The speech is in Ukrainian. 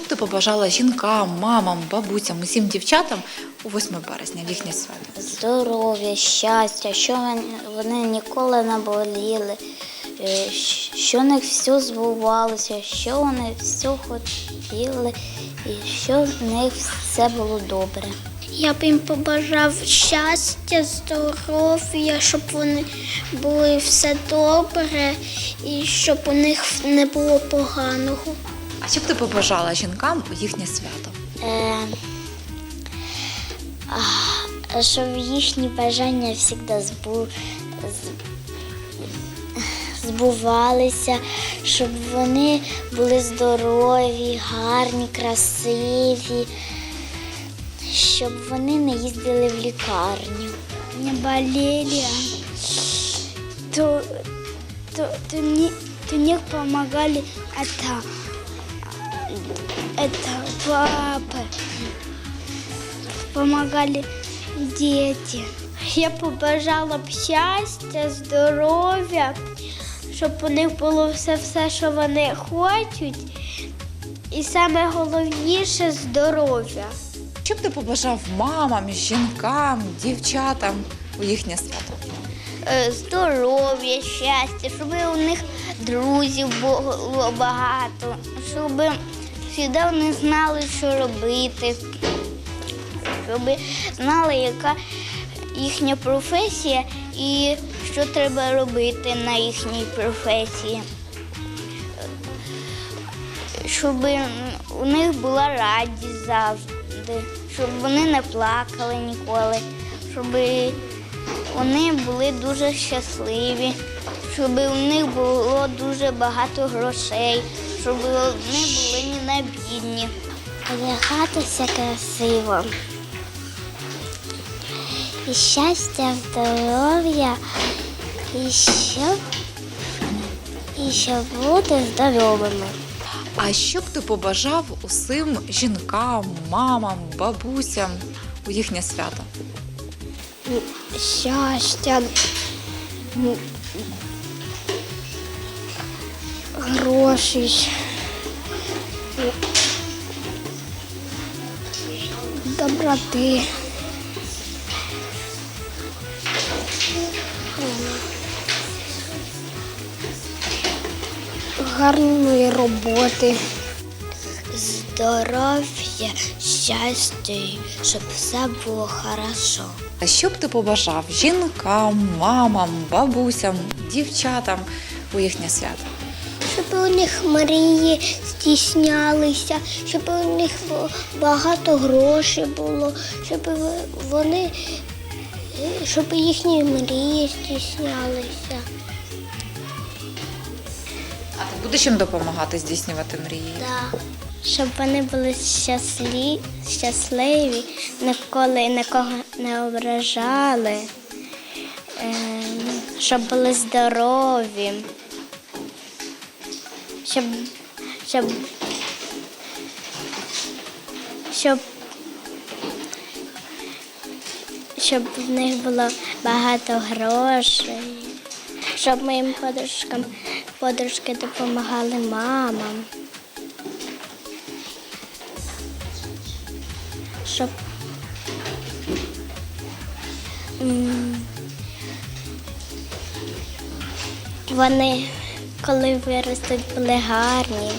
б ти побажала жінкам, мамам, бабусям, усім дівчатам у 8 березня в їхнє свято? здоров'я, щастя, що вони- ніколи не боліли, е, що в них все збувалося, що вони все хотіли, і що в них все було добре. Я б їм побажав щастя, здоров'я, щоб вони були все добре і щоб у них не було поганого. А що б ти побажала жінкам у їхнє свято? Е, щоб їхні бажання завжди збу, збувалися, щоб вони були здорові, гарні, красиві, щоб вони не їздили в лікарню. Не болели, то, то, то, не, то них помогали это, это папы, помогали дети. Я побажала б щастя, здоров'я, щоб у них було все, все, що вони хочуть. І саме головніше здоров'я. Що б ти побажав мамам, жінкам, дівчатам у їхнє свято? Е, здоров'я, щастя, щоб у них друзів було багато, щоб завжди вони знали, що робити, щоб знали, яка їхня професія і що треба робити на їхній професії. Щоб у них була радість завжди, щоб вони не плакали ніколи, щоб вони були дуже щасливі, щоб у них було дуже багато грошей, щоб вони були не бідні. Одягатися красиво. І щастя, здоров'я, і щоб, і щоб бути здоровими. А що б ти побажав усім жінкам, мамам, бабусям у їхнє свято? Щастя, грошей, доброти. Гарної роботи. Здоров'я, щастя, щоб все було хорошо. А що б ти побажав жінкам, мамам, бабусям, дівчатам у їхнє свято? Щоб у них мрії здійснялися, щоб у них багато грошей було, щоб вони, щоб їхні мрії здійснялися. А ти будеш їм допомагати здійснювати мрії? Да. Щоб вони були щаслі, щасливі, ніколи нікого не ображали, ем, щоб були здорові, щоб, щоб, щоб, щоб в них було багато грошей, щоб моїм подружкам подружки допомагали мамам. щоб вони, коли виростуть, були гарні,